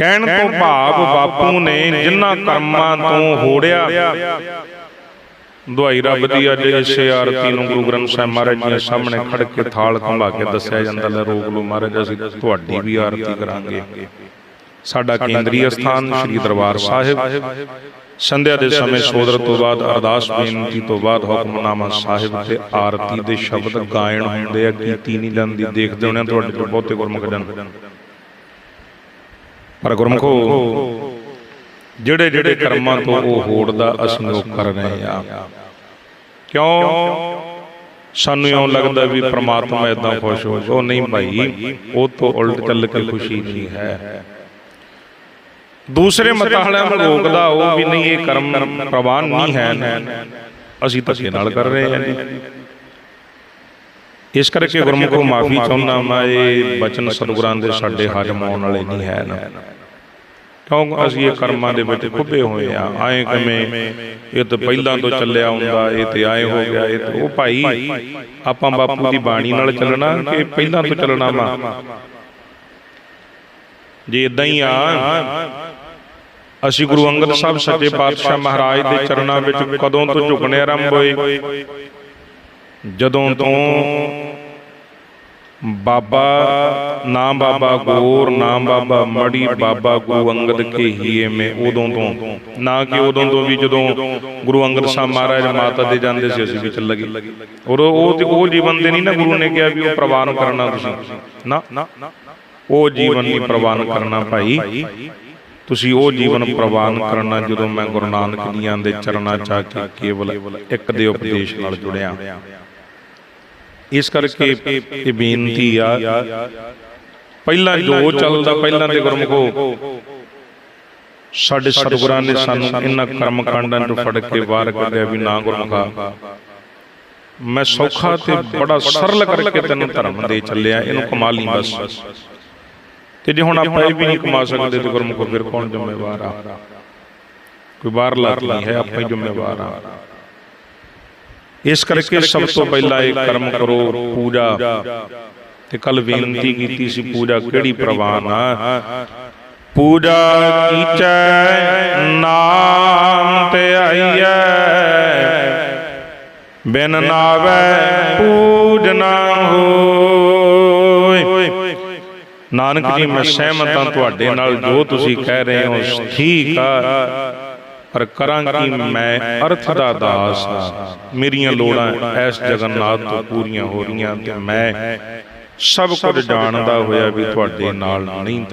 ਕਹਿਣ ਤੋਂ ਭਾਵ ਬਾਪੂ ਨੇ ਜਿਨ੍ਹਾਂ ਕਰਮਾਂ ਤੋਂ ਹੋੜਿਆ। ਦੁਆਈ ਰੱਬ ਦੀ ਅੱਜ ਇਸੇ ਆਰਤੀ ਨੂੰ ਗੁਰੂ ਗ੍ਰੰਥ ਸਾਹਿਬ ਮਹਾਰਾਜ ਜੀ ਦੇ ਸਾਹਮਣੇ ਖੜ ਕੇ ਥਾਲ ਖੰਭਾ ਕੇ ਦੱਸਿਆ ਜਾਂਦਾ ਲੈ ਰੋਕ ਲਓ ਮਹਾਰਾਜ ਅਸੀਂ ਤੁਹਾਡੀ ਵੀ ਆਰਤੀ ਕਰਾਂਗੇ। ਸਾਡਾ ਕੇਂਦਰੀ ਸਥਾਨ ਸ੍ਰੀ ਦਰਬਾਰ ਸਾਹਿਬ। ਸੰਧਿਆ ਦੇ ਸਮੇਂ ਸੋਦਰ ਤੋਂ ਬਾਅਦ ਅਰਦਾਸ ਬੇਨਤੀ ਤੋਂ ਬਾਅਦ ਹੁਕਮਨਾਮਾ ਸਾਹਿਬ ਤੇ ਆਰਤੀ ਦੇ ਸ਼ਬਦ ਗਾਇਣ ਹੁੰਦੇ ਆ ਕੀਤੀ ਨਹੀਂ ਜਾਂਦੀ ਦੇਖਦੇ ਹੋਣੇ ਤੁਹਾਡੇ ਤੋਂ ਬਹੁਤੇ ਗੁਰਮੁਖ ਜਨ। ਪਰ ਗੁਰਮੁਖੋ, ਜਿਹੜੇ ਜਿਹੜੇ ਕਰਮਾਂ ਤੋਂ ਉਹ ਹੋੜਦਾ, ਅਸੀਂ ਉਹ ਕਰ ਰਹੇ ਆ ਕਿਉਂ? ਸਾਨੂੰ ਇਉਂ ਲੱਗਦਾ ਵੀ ਪ੍ਰਮਾਤਮਾ ਇਦਾਂ ਖੁਸ਼ ਹੋ ਜਾ ਉਹ ਨਹੀਂ ਭਾਈ, ਉਹ ਤੋਂ ਉਲਟ ਚੱਲ ਕੇ ਖੁਸ਼ੀ ਨਹੀਂ ਹੈ। ਦੂਸਰੇ ਮਤਾਲਿਆਂ ਨੂੰ ਰੋਕਦਾ ਉਹ ਵੀ ਨਹੀਂ, ਇਹ ਕਰਮ ਪ੍ਰਵਾਨ ਨਹੀਂ ਹੈ। ਅਸੀਂ ਧੱਕੇ ਨਾਲ ਕਰ ਰਹੇ ਹਾਂ। ਇਸ ਕਰਕੇ ਗੁਰਮੁਖੋ ਮਾਫੀ ਚਾਹੁੰਦਾ ਮੈਂ ਇਹ ਬਚਨ ਸਤਿਗੁਰਾਂ ਦੇ ਸਾਡੇ ਹਜਮ ਆਉਣ ਵਾਲੇ ਨਹੀਂ ਹੈ ਨਾ। ਕਿਉਂ ਅਸੀਂ ਇਹ ਕਰਮਾਂ ਦੇ ਵਿੱਚ ਖੁੱਬੇ ਹੋਏ ਆ ਆਏ ਕਿਵੇਂ ਇਹ ਤਾਂ ਪਹਿਲਾਂ ਤੋਂ ਚੱਲਿਆ ਹੁੰਦਾ ਇਹ ਤੇ ਆਏ ਹੋ ਗਿਆ ਇਹ ਤੇ ਉਹ ਭਾਈ ਆਪਾਂ ਬਾਪੂ ਦੀ ਬਾਣੀ ਨਾਲ ਚੱਲਣਾ ਕਿ ਪਹਿਲਾਂ ਤੋਂ ਚੱਲਣਾ ਵਾ। ਜੇ ਇਦਾਂ ਹੀ ਆ ਅਸੀਂ ਗੁਰੂ ਅੰਗਦ ਸਾਹਿਬ ਸੱਚੇ ਪਾਤਸ਼ਾਹ ਮਹਾਰਾਜ ਦੇ ਚਰਨਾਂ ਵਿੱਚ ਕਦੋਂ ਤੋਂ ਝੁਕਣੇ ਆਰੰਭ ਹੋਏ? ਜਦੋਂ ਤੋਂ ਬਾਬਾ ਨਾਮ ਬਾਬਾ ਗੋਰ ਨਾਮ ਬਾਬਾ ਮੜੀ ਬਾਬਾ ਗੁਰੂ ਅੰਗਦ ਕੇ ਹੀਏ ਮੇ ਉਦੋਂ ਤੋਂ। ਨਾ ਕਿ ਉਦੋਂ ਤੋਂ ਵੀ ਜਦੋਂ ਗੁਰੂ ਅੰਗਦ ਸਾਹਿਬ ਮਹਾਰਾਜ ਮਾਤਾ ਦੇ ਜਾਂਦੇ ਸੀ ਅਸੀਂ ਵੀ ਚੱਲ ਲਗੇ। ਔਰ ਉਹ ਤੇ ਉਹ ਜੀਵਨ ਦੇ ਨਹੀਂ ਨਾ ਗੁਰੂ ਨੇ ਕਿਹਾ ਵੀ ਉਹ ਪ੍ਰਵਾਨ ਕਰਨਾ ਤੁਸੀਂ। ਨਾ ਉਹ ਜੀਵਨ ਨਹੀਂ ਪ੍ਰਵਾਨ ਕਰਨਾ ਭਾਈ। ਤੁਸੀਂ ਉਹ ਜੀਵਨ ਪ੍ਰਵਾਨ ਕਰਨਾ ਜਦੋਂ ਮੈਂ ਗੁਰੂ ਨਾਨਕ ਜੀਆਂ ਦੇ ਚਰਨਾਂ ਚ ਕੇ ਕੇਵਲ ਇੱਕ ਦੇ ਉਪਦੇਸ਼ ਨਾਲ ਜੁੜਿਆ। ਇਸ ਕਰਕੇ ਇਹ ਬੇਨਤੀ ਆ। ਪਹਿਲਾਂ ਜੋ ਚੱਲਦਾ ਪਹਿਲਾਂ ਦੇ ਗੁਰਮੁਖੋ। ਸਾਡੇ ਸਤਿਗੁਰਾਂ ਨੇ ਸਾਨੂੰ ਇਹਨਾਂ ਕਰਮ ਕਾਂਡਾਂ ਤੋਂ ਫੜ ਕੇ ਬਾਹਰ ਕੱਢਿਆ ਵੀ ਨਾ ਗੁਰਮੁਖਾ। ਮੈਂ ਸੌਖਾ ਤੇ ਬੜਾ ਸਰਲ ਕਰਕੇ ਤੈਨੂੰ ਧਰਮ ਦੇ ਚੱਲਿਆ ਇਹਨੂੰ ਕਮਾ ਲਈ ਬਸ। ਤੇ ਜੇ ਹੁਣ ਆਪਾਂ ਇਹ ਵੀ ਨਹੀਂ ਕਮਾ ਸਕਦੇ ਤੇ ਗੁਰਮੁਖੋ ਫਿਰ ਕੌਣ ਜ਼ਿੰਮੇਵਾਰ ਆ? ਕੋਈ ਬਾਹਰਲਾ ਨਹੀਂ ਹੈ ਆਪਾਂ ਹੀ ਜ਼ਿੰਮੇਵਾਰ ਆ। ਇਸ ਕਰਕੇ ਸਭ ਤੋਂ ਪਹਿਲਾਂ ਇਹ ਕਰਮ ਕਰੋ ਪੂਜਾ। ਤੇ ਕੱਲ ਬੇਨਤੀ ਕੀਤੀ ਸੀ ਪੂਜਾ ਕਿਹੜੀ ਪ੍ਰਵਾਨ ਆ? ਪੂਜਾ ਕੀਚੈ ਨਾਮ ਤੇ ਆਈਐ। ਬਿਨ ਨਾਵੇ ਪੂਜਨਾ ਹੋਏ ਨਾਨਕ ਜੀ ਮੈਂ ਸਹਿਮਤ ਹਾਂ ਤੁਹਾਡੇ ਨਾਲ ਜੋ ਤੁਸੀਂ ਕਹਿ ਰਹੇ ਹੋ ਠੀਕ ਆ। ਪਰ ਕਰਾਂ ਕੀ ਮੈਂ ਅਰਥ ਦਾ ਦਾਸ ਹਾਂ? ਮੇਰੀਆਂ ਲੋੜਾਂ ਐਸ ਜਗਨਨਾਥ ਤੋਂ ਪੂਰੀਆਂ ਹੋ ਰਹੀਆਂ ਤੇ ਮੈਂ ਸਭ ਕੁਝ ਜਾਣਦਾ ਹੋਇਆ ਵੀ ਤੁਹਾਡੇ ਨਾਲ ਨਹੀਂ।